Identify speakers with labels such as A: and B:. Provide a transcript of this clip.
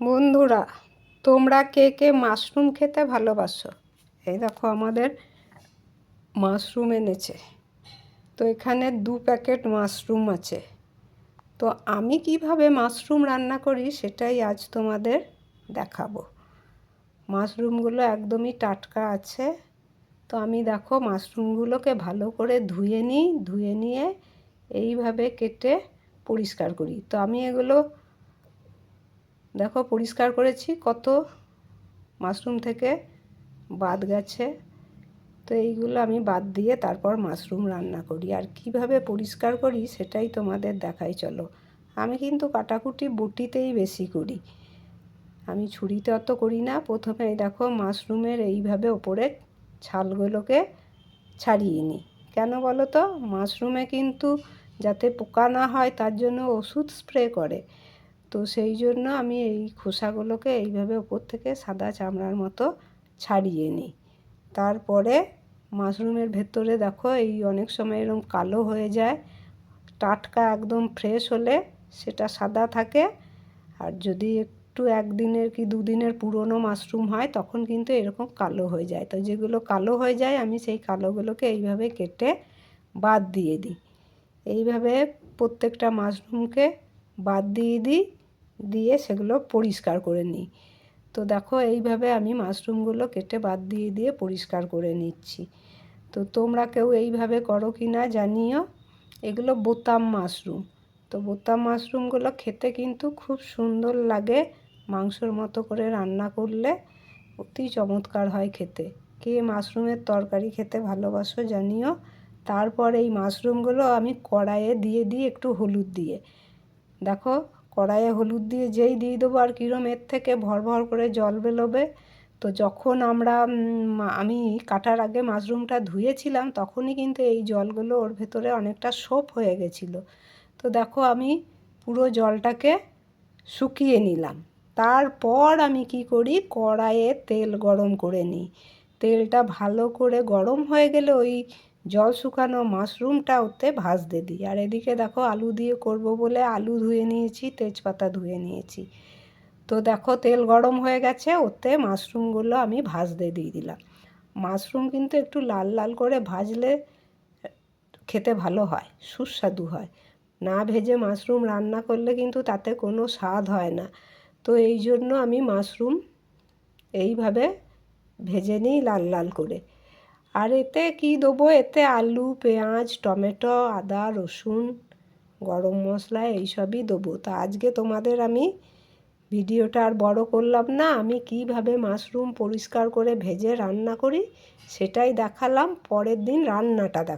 A: বন্ধুরা, তোমরা কে কে মাশরুম খেতে ভালোবাসো? এই দেখো আমাদের মাশরুম এনেছে। তো এখানে দু প্যাকেট মাশরুম আছে। তো আমি কীভাবে মাশরুম রান্না করি সেটাই আজ তোমাদের দেখাবো। মাশরুমগুলো একদমই টাটকা আছে। তো আমি দেখো মাশরুমগুলোকে ভালো করে ধুয়ে নিই, ধুয়ে নিয়ে এইভাবে কেটে পরিষ্কার করি। তো আমি এগুলো দেখো পরিষ্কার করেছি, কত মাশরুম থেকে বাদ গেছে। তো এইগুলো আমি বাদ দিয়ে তারপর মাশরুম রান্না করি। আর কীভাবে পরিষ্কার করি সেটাই তোমাদের দেখাই, চলো। আমি কিন্তু কাটাকুটি বটিতেই বেশি করি। আমি ছুরিতে অত করি না। প্রথমে দেখো মাশরুমের এইভাবে ওপরে ছালগুলোকে ছাড়িয়ে নিই। কেন বলো তো? মাশরুমে কিন্তু যাতে পোকা না হয় তার জন্য ওষুধ স্প্রে করে। তো সেই জন্য আমি এই খোসাগুলোকে এইভাবে ওপর থেকে সাদা চামড়ার মতো ছাড়িয়ে নিই। তারপরে মাশরুমের ভেতরে দেখো এই অনেক সময় এরকম কালো হয়ে যায়, টাটকা একদম ফ্রেশ হলে সেটা সাদা থাকে। আর যদি একটু একদিনের কি দুদিনের পুরনো মাশরুম হয় তখন কিন্তু এরকম কালো হয়ে যায়। তো যেগুলো কালো হয়ে যায় আমি সেই কালোগুলোকে এইভাবে কেটে বাদ দিয়ে দিই। এইভাবে প্রত্যেকটা মাশরুমকে বাদ দিয়ে দিই। দিয়ে সেগুলো পরিষ্কার করে নিই। তো দেখো এইভাবে আমি মাশরুমগুলো কেটে বাদ দিয়ে দিয়ে পরিষ্কার করে নিচ্ছি। তো তোমরা কেউ এইভাবে করো কি না জানিও। এগুলো বোতাম মাশরুম। তো বোতাম মাশরুমগুলো খেতে কিন্তু খুব সুন্দর লাগে মাংসর মতো করে রান্না করলে। অতি চমৎকার হয় খেতে। কে মাশরুমের তরকারি খেতে ভালোবাসো জানিও। তারপর এই মাশরুমগুলো আমি কড়াইয়ে দিয়ে দিই একটু হলুদ দিয়ে। দেখো কড়াইয়ে হলুদ দিয়ে যেই দিয়ে দেবো আর কীরম, এর থেকে ভর ভর করে জল বেরোবে। তো যখন আমরা আমি কাটার আগে মাশরুমটা ধুয়েছিলাম, তখনই কিন্তু এই জলগুলো ওর ভেতরে অনেকটা সোপ হয়ে গেছিল। তো দেখো আমি পুরো জলটাকে শুকিয়ে নিলাম। তারপর আমি কি করি, কড়াইয়ে তেল গরম করে নিই। তেলটা ভালো করে গরম হয়ে গেলে ওই জল শুকানো মাশরুমটা ওতে ভাজতে দিই। আর এদিকে দেখো আলু দিয়ে করব বলে আলু ধুয়ে নিয়েছি, তেজপাতা ধুয়ে নিয়েছি। তো দেখো তেল গরম হয়ে গেছে, ওতে মাশরুমগুলো আমি ভাজতে দিয়ে দিলাম। মাশরুম কিন্তু একটু লাল লাল করে ভাজলে খেতে ভালো হয়, সুস্বাদু হয়। না ভেজে মাশরুম রান্না করলে কিন্তু তাতে কোনো স্বাদ হয় না। তো এই জন্য আমি মাশরুম এইভাবে ভেজে নিই লাল লাল করে। আর এতে কি দেবো? এতে আলু, পেঁয়াজ, টমেটো, আদা, রসুন, গরম মশলা এইসবই দেবো। তো আজকে তোমাদের আমি ভিডিওটা আর বড় করলাম না। আমি কীভাবে মাশরুম পরিষ্কার করে ভেজে রান্না করি সেটাই দেখালাম। পরের দিন রান্নাটা দেখ